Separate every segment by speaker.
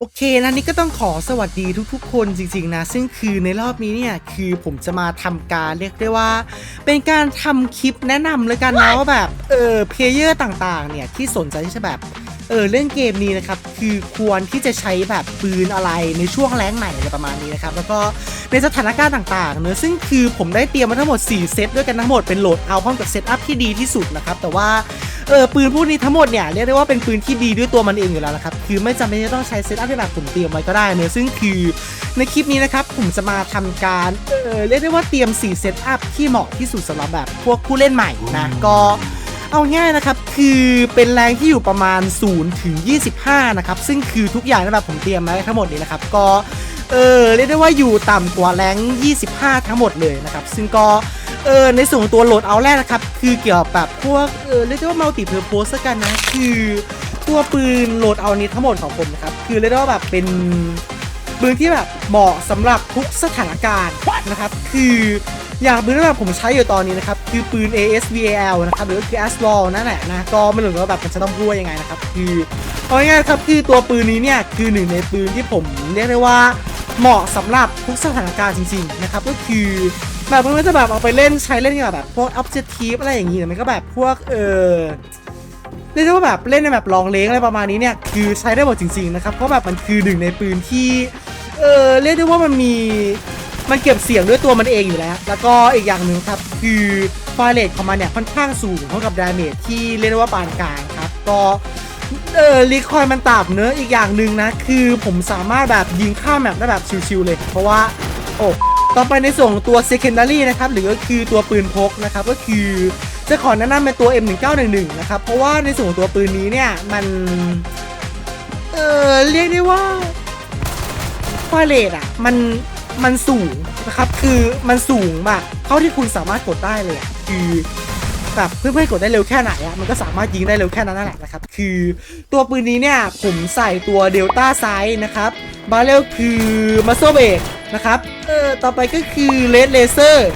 Speaker 1: โอเคนะนี่ก็ต้องขอสวัสดีทุกๆ คนจริงๆนะ ซึ่งคือในรอบนี้เนี่ย คือผมจะมาทำการเรียกได้ว่า เป็นการทำคลิปแนะนำเลยกันนะว่าแบบ เออเพลเยอร์ต่างๆ เนี่ย ที่สนใจที่จะแบบ เออเล่นเกมนี้นะครับ คือควรที่จะใช้แบบปืนอะไรในช่วงแรงไหนอะไรประมาณนี้นะครับ แล้วก็ในสถานการณ์ต่างๆเนอะซึ่งคือผมได้เตรียมมาทั้งหมด 4 เซตด้วยกันทั้งหมดเป็นโหลดเอาพร้อมกับเซตอัพที่ดีที่สุดนะครับแต่ว่า เออปืนพวกนี้ทั้งหมดเนี่ยเรียกได้ว่าเป็นปืนที่ดีด้วยตัวมันเองอยู่แล้วนะครับคือไม่จำเป็นจะต้องใช้เซตอัพที่แบบผมเตรียมไว้ก็ได้เนอะซึ่งคือในคลิปนี้นะครับผมจะมาทำการเออเรียกได้ว่าเตรียม4เซตอัพที่เหมาะที่สุดสำหรับแบบพวกผู้เล่นใหม่นะก็เอาง่ายนะครับ คือเป็นแรงที่อยู่ประมาณ 0 ถึง 25 นะครับ ซึ่งคือทุกอย่างนะแบบผมเตรียมมาไว้ทั้งหมดนี้นะครับ ก็ เออเรียกได้ว่าอยู่ต่ำกว่าแรง 25 ทั้งหมดเลยนะครับ ซึ่งก็ เออในส่วนของตัวโหลดเอาแรกนะครับ คือเกี่ยวกับพวกเออเรียกได้ว่ามัลติเพอร์โพสกันนะ คือตัวปืนโหลดเอานี้ทั้งหมดของผมนะครับ คือเรียกได้ว่าแบบเป็นปืนที่แบบเหมาะสำหรับทุกสถานการณ์นะครับ คืออย่างปืนที่แบบผมใช้อยู่ตอนนี้นะครับ คือปืน ASVAL นะครับ หรือคือ a s w a l นั่นแหละนะ ก็ไม่รู้ว่าแบบมันจะต้องพูดว่ายังไงนะครับ คือเอาง่ายๆครับ คือตัวปืนนี้เนี่ย คือหนึ่งในปืนที่ผมเรียกได้ว่าเหมาะสำหรับทุกสถานการณ์จริง ๆ นะครับ ก็คือ แบบมันก็จะแบบเอาไปเล่นใช้เล่นกับแบบพวก objective อะไรอย่างงี้แต่มันก็แบบพวกเออเรียกได้ว่าแบบเล่นในแบบลองเลงอะไรประมาณนี้เนี่ยคือใช้ได้หมดจริงๆนะครับเพราะแบบมันคือหนึ่งในปืนที่เออเรียกได้ว่ามันมีมันเก็บเสียงด้วยตัวมันเองอยู่แล้ว แล้วก็อีกอย่างหนึ่งครับคือไฟเรทของมันเนี่ยค่อนข้างสูงเท่ากับดาเมจที่เรียกได้ว่าปานกลางครับก็เออรีคอยมันต่ำเนื้ออีกอย่างหนึ่งนะ คือผมสามารถแบบยิงข้ามแมปได้แบบชิวๆเลย เพราะว่า โอ้ ต่อไปในส่วนของตัว secondary นะครับหรือก็คือตัวปืนพกนะครับก็คือจะขอแนะนำเป็นตัว M1911 นะครับเพราะว่าในส่วนของตัวปืนนี้เนี่ยมันเออเรียกได้ว่าไฟเรทอะมันมันสูงนะครับคือมันสูงแบบเท่าที่คุณสามารถกดได้เลยอะคือแบบเพื่อนๆกดได้เร็วแค่ไหนอะมันก็สามารถยิงได้เร็วแค่นั้นนั่นแหละนะครับ คือตัวปืนนี้เนี่ยผมใส่ตัวเดลต้าไซส์นะครับบาเรลคือมาโซเบก นะครับเออต่อไปก็คือเลดเลเซอร์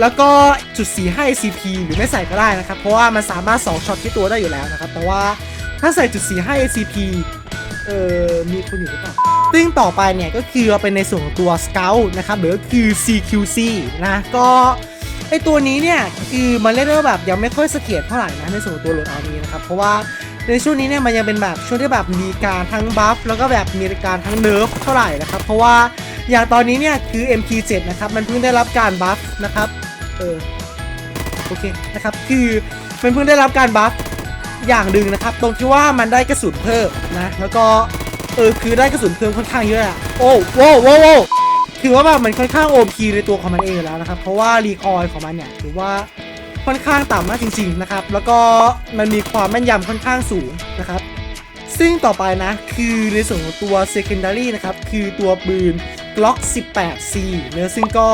Speaker 1: แล้วก็จุดสีให้ CP หรือไม่ใส่ก็ได้นะครับ เพราะว่ามันสามารถ 2ช็อตที่ตัวได้อยู่แล้วนะครับ แต่ว่าถ้าใส่จุดสีให้ CP เออมีคนอยู่หรือเปล่าซึ่งต่อไปเนี่ยก็คือเป็นในส่วนของตัว Scout นะครับหรือก็คือ CQC นะก็ไอตัวนี้เนี่ยคือมันเรียกได้ว่าแบบยังไม่ค่อยเสถียรเท่าไหร่นะในส่วนของตัวโหลดเอานี้นะครับเพราะว่า ในช่วงนี้เนี่ยมันยังเป็นแบบช่วงที่แบบมีการทั้งบัฟแล้วก็แบบมีการทั้งเนิร์ฟเท่าไหร่นะครับ เพราะว่าอย่างตอนนี้เนี่ยคือ MP7 นะครับมันเพิ่งได้รับการบัฟนะครับเออโอเคนะครับคือมันเพิ่งได้รับการบัฟอย่างหนึ่งนะครับ ตรงที่ว่ามันได้กระสุนเพิ่มนะแล้วก็เออคือได้กระสุนเพิ่มค่อนข้างเยอะอะโอ้โว้โว้โว้ถือว่าแบบมันค่อนข้างโอพีในตัวของมันเองแล้วนะครับ เพราะว่ารีคอยของมันเนี่ยถือว่า ค่อนข้างต่ำมากจริงๆนะครับ แล้วก็มันมีความแม่นยำค่อนข้างสูงนะครับ ซึ่งต่อไปนะคือในส่วนของตัว secondary นะครับ คือตัวปืน Glock 18C เนื้อะซึ่งก็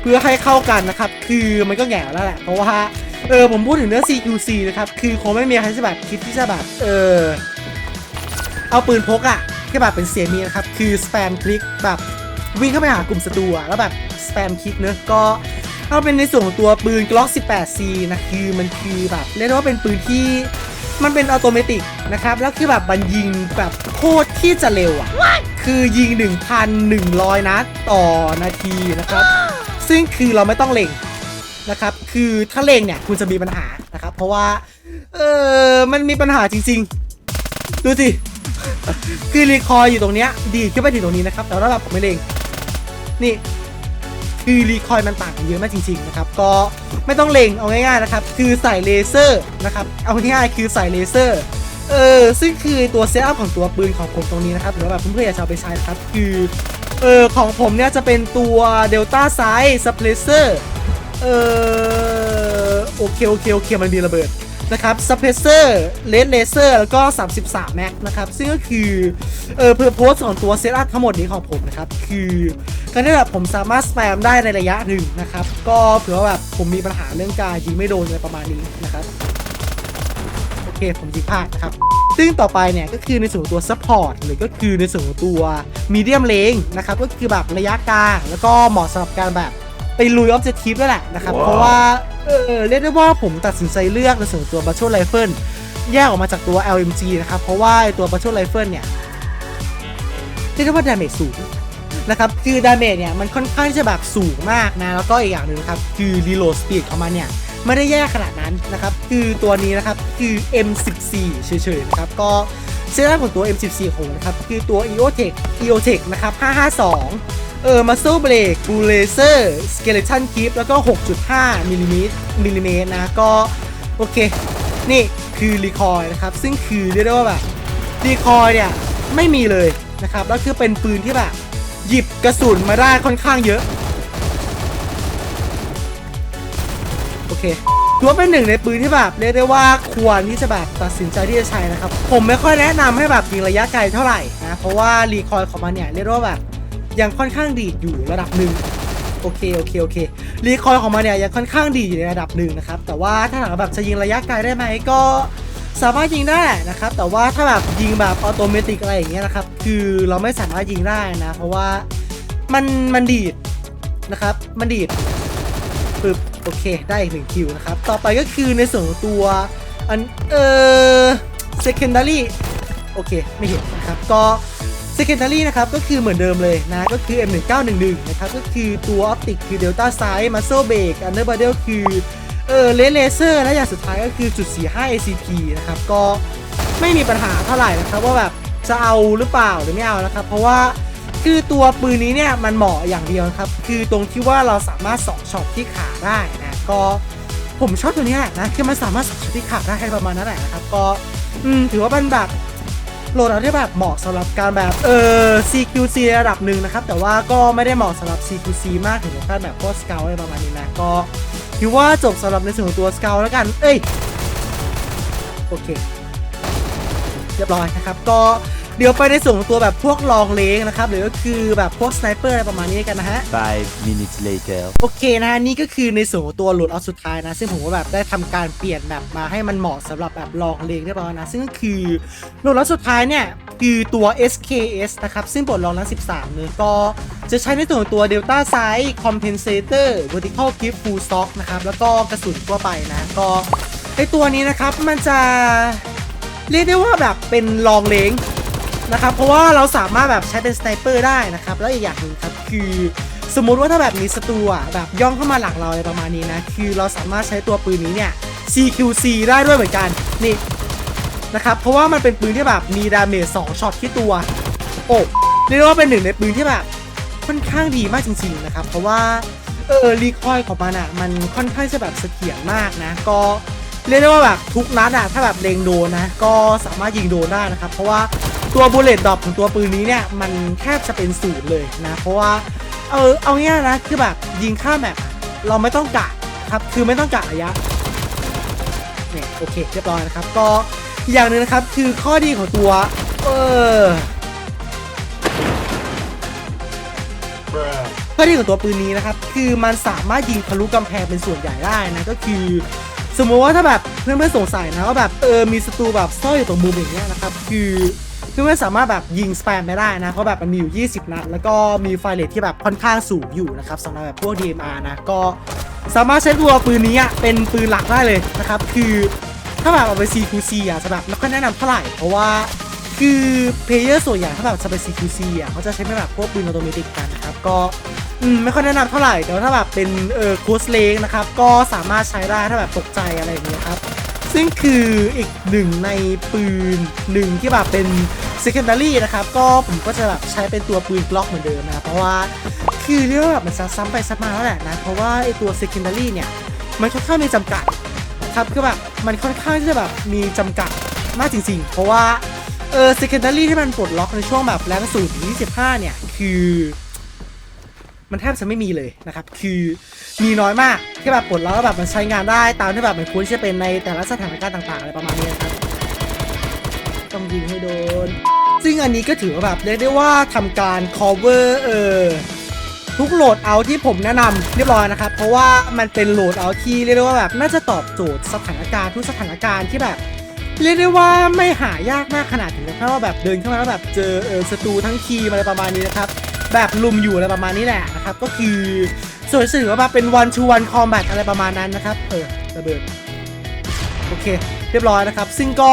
Speaker 1: เพื่อให้เข้ากันนะครับ คือมันก็แง่แล้วแหละ เพราะว่าเออผมพูดถึงเนื้อ CQC นะครับ คือคงไม่มีใครจะแบบคิดที่จะแบบเออเอาปืนพกอะที่แบบเป็นเสียงนี้นะครับ คือสแปมคลิกแบบวิ่งเข้าไปหากลุ่มศัตรูแล้วแบบสแปมคลิกเนอะก็ เอาเป็นในส่วนของตัวปืน Glock 18C นะคือมันคือแบบเรียกได้ว่าเป็นปืนที่มันเป็นอัตโนมัตินะครับ แล้วคือแบบมันยิงแบบโคตรที่จะเร็วอะคือยิง 1,100 นัดต่อนาทีนะครับ ซึ่งคือเราไม่ต้องเล็งนะครับ คือถ้าเล็งเนี่ยคุณจะมีปัญหานะครับ เพราะว่า เออมันมีปัญหาจริง ๆ ดูสิ คือรีคอยอยู่ตรงเนี้ย ดีดขึ้นไปถึงตรงนี้นะครับ แต่ว่าแบบผมไม่เล็ง นี่ คือรีคอยมันต่างกันเยอะมากจริงๆนะครับก็ไม่ต้องเล็งเอาง่ายๆนะครับคือใส่เลเซอร์นะครับเอาง่ายๆคือใส่เลเซอร์เออซึ่งคือตัวเซตอัพของตัวปืนของผมตรงนี้นะครับหรือว่าแบบเพื่อนๆอยากจะเอาไปใช้นะครับคือเออของผมเนี่ยจะเป็นตัวเดลต้าไซส์สเปรเซอร์เออโอเคโอเคโอเคมันมีระเบิด นะครับสเปเซอร์เลดเลเซอร์แล้วก็ 33 แม็กนะครับ ซึ่งก็คือเออเพื่อโพสของตัวเซตอัพทั้งหมดนี้ของผมนะครับ คือการที่แบบผมสามารถสแปมได้ในระยะหนึ่งนะครับ ก็เผื่อว่าแบบผมมีปัญหาเรื่องการยิงไม่โดนอะไรประมาณนี้นะครับ โอเค ผมยิงพลาดนะครับซึ่งต่อไปเนี่ยก็คือในส่วนของตัวซัพพอร์ตหรือก็คือในส่วนของตัวมีเดียมเลงนะครับก็คือแบบระยะกลางแล้วก็เหมาะสำหรับการแบบ ไปลุยออบเจกตีฟด้วยแหละนะครับ เพราะว่าเออเรียกได้ว่าผมตัดสินใจเลือกในส่วนของตัวบัชช l ไ r เฟิลแยกออกมาจากตัว LMG นะครับ เพราะว่าไอ้ตัวบัชช l ไ r เฟิลเนี่ยเรียกได้ว่าดาเมจสูงนะครับคือดาเมจเนี่ยมันค่อนข้างจะแบบสูงมากนะ แล้วก็อีกอย่างหนึ่งนะครับคือรีโหลดสปีดของมันเนี่ยไม่ได้แย่ขนาดนั้นนะครับ คือตัวนี้นะครับคือ M14 เฉยๆนะครับก็เซตอัพของตัว M14 ของผมนะครับคือตัว EOTech EOTech นะครับ552 เออ muscle brake blue laser skeleton grip แล้วก็ 6.5มิลลิเมตรมิลลิเมตรนะก็ โอเค นี่คือรีคอยนะครับ ซึ่งคือเรียกได้ว่าแบบรีคอยเนี่ย ไม่มีเลยนะครับ แล้วคือเป็นปืนที่แบบ หยิบกระสุนมาได้ค่อนข้างเยอะ โอเคถือว่าเป็นหนึ่งในปืนที่แบบเรียกได้ว่าควรที่จะแบบตัดสินใจที่จะใช้นะครับ ผมไม่ค่อยแนะนำให้แบบยิงระยะไกลเท่าไหร่นะเพราะว่ารีคอยของมันเนี่ยเรียกได้ว่าแบบ ยังค่อนข้างดีอยู่ระดับหนึ่งโอเคโอเคโอเครีคอยของมันเนี่ยยังค่อนข้างดีอยู่ในระดับหนึ่งนะครับแต่ว่าถ้าถามว่าแบบจะยิงระยะไกลได้ไหมก็สามารถยิงได้นะครับแต่ว่าถ้าแบบยิงแบบออโตเมติกอะไรอย่างเงี้ยนะครับคือเราไม่สามารถยิงได้นะ เพราะว่ามันมันดีดนะครับมันดีดปึ๊บโอเคได้อีกหนึ่งคิวนะครับต่อไปก็คือในส่วนของตัวอันเออ secondary โอเคไม่เห็นนะครับก็ secondary นะครับก็คือเหมือนเดิมเลยนะก็คือ M1911 นะครับก็คือตัว optic คือ delta size muscle brake under barrel คือเออเลนเลเซอร์และอย่างสุดท้ายก็คือจุด45 ACP นะครับก็ไม่มีปัญหาเท่าไหร่นะครับว่าแบบจะเอาหรือเปล่าหรือไม่เอานะครับ เพราะว่าคือตัวปืนนี้เนี่ยมันเหมาะอย่างเดียวครับ คือตรงที่ว่าเราสามารถสองช็อตที่ขาได้นะก็ผมชอบตัวนี้แหละนะคือมันสามารถสองช็อตที่ขาได้ให้ประมาณนั้นแหละนะครับก็ถือว่ามันแบบ โหลดเอาที่แบบเหมาะสำหรับการแบบเออ CQC ระดับหนึ่งนะครับ แต่ว่าก็ไม่ได้เหมาะสำหรับ CQC มากถึงขั้นแบบพวกสเกลอะไรประมาณนี้นะก็คิดว่าจบสำหรับในส่วนของตัวสเกลแล้วกัน เอ้ย โอเค เรียบร้อยนะครับก็ เดี๋ยวไปในส่วนของตัวแบบพวกลองเลงนะครับหรือก็คือแบบพวกสไนเปอร์อะไรประมาณนี้กันนะฮะ
Speaker 2: Five minutes later.
Speaker 1: โอเคนะฮะนี่ก็คือในส่วนของตัวโหลดเอาสุดท้ายนะ ซึ่งผมก็แบบได้ทำการเปลี่ยนแบบมาให้มันเหมาะสำหรับแบบลองเลงเรียบร้อยนะ ซึ่งก็คือโหลดเอาสุดท้ายเนี่ยคือตัว SKS นะครับ ซึ่งบทลองนั้น13เนี่ยก็จะใช้ในส่วนของตัว Delta Size Compensator Vertical Grip Full Stock นะครับ แล้วก็กระสุนทั่วไปนะ ก็ไอตัวนี้นะครับมันจะเรียกได้ว่าแบบเป็นลองเลง นะครับ เพราะว่าเราสามารถแบบใช้เป็นสไนเปอร์ได้นะครับ แล้วอีกอย่างหนึ่งครับคือสมมุติว่าถ้าแบบมีศัตรูอะแบบย่องเข้ามาหลักเราอะไรประมาณนี้นะ คือเราสามารถใช้ตัวปืนนี้เนี่ย CQC ได้ด้วยเหมือนกันนี่นะครับ เพราะว่ามันเป็นปืนที่แบบมีดาเมจ2ช็อตที่ตัว โอ้เรียกได้ว่าเป็นหนึ่งในปืนที่แบบค่อนข้างดีมากจริงๆนะครับ เพราะว่าเออรีคอยของมันอะมันค่อนข้างจะแบบเสถียรมากนะ ก็เรียกได้ว่าแบบทุกนัดอะถ้าแบบเล็งโดนนะ ก็สามารถยิงโดนได้นะครับ เพราะว่า ตัวบูเลตดรอปของตัวปืนนี้เนี่ย มันแทบจะเป็นศูนย์เลยนะ เพราะว่า เออเอาง่ายนะ คือแบบยิงข้ามแบบเราไม่ต้องกะครับ คือไม่ต้องกะระยะเนี่ยโอเคเรียบร้อยนะครับ ก็อย่างหนึ่งนะครับ คือข้อดีของตัว เออข้อดีของตัวปืนนี้นะครับ คือมันสามารถยิงทะลุกำแพงเป็นส่วนใหญ่ได้นะ ก็คือ สมมติว่าถ้าแบบเพื่อนๆสงสัยนะว่าแบบเออมีศัตรูแบบซ่อนอยู่ตรงมุมอย่างเงี้ยนะครับคือเพื่อนๆสามารถแบบยิงสแปมไม่ได้นะเพราะแบบมันมีอยู่ 20 นัด แล้วก็มีไฟเรทที่แบบค่อนข้างสูงอยู่นะครับสำหรับแบบพวก DMR นะก็สามารถใช้ตัวปืนนี้เป็นปืนหลักได้เลยนะครับคือถ้าแบบเอาไป CQC อะจะแบบไม่ค่อยแนะนำเท่าไหร่เพราะว่าคือเพลเยอร์ส่วนใหญ่ถ้าแบบจะไป CQC อะเขาจะใช้ไม่แบบพวกปืนออโตเมติกกันนะครับก็ อืมไม่ค่อยแนะนำเท่าไหร่แต่ว่าถ้าแบบเป็นเออคูสเลงนะครับก็สามารถใช้ได้ถ้าแบบตกใจอะไรอย่างเงี้ยครับซึ่งคืออีกหนึ่งในปืนหนึ่งที่แบบเป็น secondary นะครับก็ผมก็จะแบบใช้เป็นตัวปืนกล็อกเหมือนเดิมนะเพราะว่าคือเรียกว่าแบบมันซ้ำไปซ้ำมาแล้วแหละนะเพราะว่าไอตัว secondary เนี่ยมันค่อนข้างมีจำกัดครับคือแบบมันค่อนข้างที่จะแบบมีจำกัดมากจริงๆ เพราะว่าเออ secondary ที่มันปลดล็อกในช่วงแบบแรงสูงถึง25 เนี่ย คือ มันแทบจะไม่มีเลยนะครับ คือมีน้อยมากที่แบบปลดล็อกแล้วแบบมันใช้งานได้ตามที่แบบมันควรจะเป็นในแต่ละสถานการณ์ต่างๆอะไรประมาณนี้นะครับ ต้องยิงให้โดน ซึ่งอันนี้ก็ถือว่าแบบเรียกได้ว่าทำการ cover เออทุกโหลดเอาที่ผมแนะนำเรียบร้อยนะครับ เพราะว่ามันเป็นโหลดเอาที่เรียกได้ว่าแบบน่าจะตอบโจทย์สถานการณ์ทุกสถานการณ์ที่แบบเรียกได้ว่าไม่หายากมากขนาดถึงกับขั้นว่าแบบเดินเข้ามาแล้วแบบเจอเออศัตรูทั้งทีมอะไรประมาณนี้นะครับ แบบลุมอยู่อะไรประมาณนี้แหละนะครับ ก็คือสวยสื่อว่าแบบเป็น one to one combat อะไรประมาณนั้นนะครับ เออระเบิดโอเค เรียบร้อยนะครับ ซึ่งก็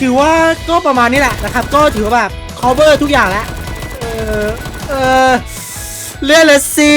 Speaker 1: ถือว่าก็ประมาณนี้แหละนะครับ ก็ถือว่าแบบ cover ทุกอย่างแล้วออ เออเลื่อนละสิ